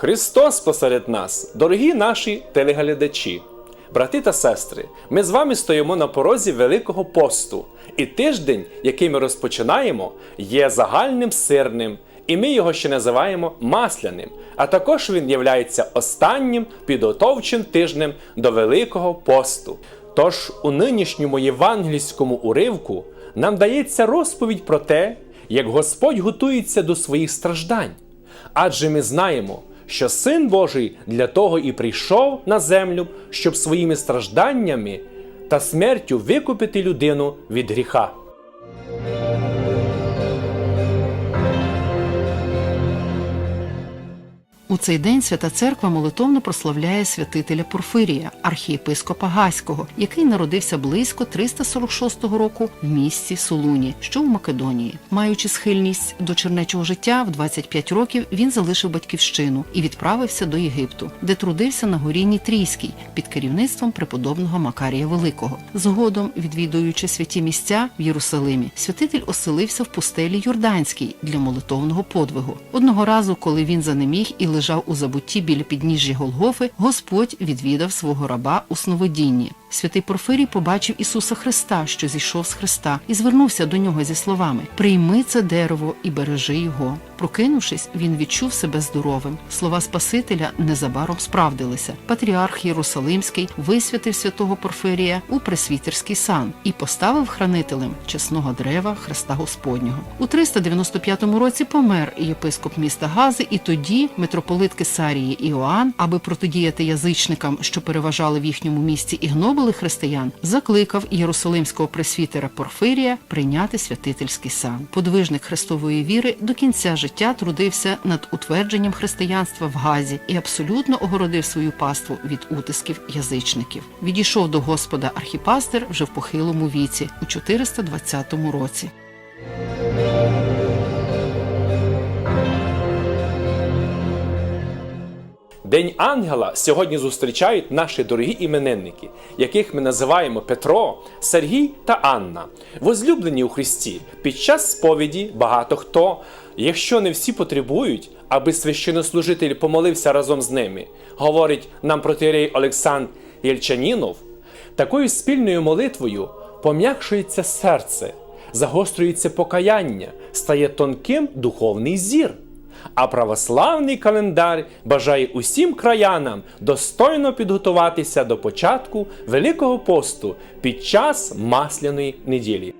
Христос посеред нас, дорогі наші телеглядачі, брати та сестри, ми з вами стоїмо на порозі Великого посту, і тиждень, який ми розпочинаємо, є загальним сирним, і ми його ще називаємо масляним, а також він являється останнім підготовчим тижнем до Великого посту. Тож у нинішньому євангельському уривку нам дається розповідь про те, як Господь готується до своїх страждань. Адже ми знаємо, що Син Божий для того і прийшов на землю, щоб своїми стражданнями та смертю викупити людину від гріха. У цей день свята церква молитовно прославляє святителя Порфирія, архієпископа Гаського, який народився близько 346 року в місті Солуні, що в Македонії. Маючи схильність до чернечого життя, в 25 років він залишив батьківщину і відправився до Єгипту, де трудився на горі Нітрійській під керівництвом преподобного Макарія Великого. Згодом, відвідуючи святі місця в Єрусалимі, святитель оселився в пустелі Йорданській для молитовного подвигу. Одного разу, коли він занеміг і лежав у забутті біля підніжжя Голгофи, Господь відвідав свого раба у сновидінні. Святий Порфирій побачив Ісуса Христа, що зійшов з Христа, і звернувся до нього зі словами: Прийми це дерево і бережи його. Прокинувшись, він відчув себе здоровим. Слова Спасителя незабаром справдилися. Патріарх Єрусалимський висвятив святого Порфирія у пресвітерський сан і поставив хранителем чесного дерева Христа Господнього. У 395 році помер єпископ міста Гази, і тоді митрополит Кесарії Іоанн, аби протидіяти язичникам, що переважали в їхньому місті і гнобили християн, закликав єрусалимського пресвітера Порфирія прийняти святительський сан. Подвижник Христової віри до кінця життя трудився над утвердженням християнства в Газі і абсолютно огородив свою паству від утисків язичників. Відійшов до Господа архіпастер вже в похилому віці у 420 році. День ангела сьогодні зустрічають наші дорогі іменинники, яких ми називаємо Петро, Сергій та Анна. Возлюблені у Христі. Під час сповіді багато хто, якщо не всі потребують, аби священнослужитель помолився разом з ними, говорить нам протирей Олександр Єльчанінов, такою спільною молитвою пом'якшується серце, загострюється покаяння, стає тонким духовний зір. А православний календар бажає усім краянам достойно підготуватися до початку Великого посту під час Масляної неділі.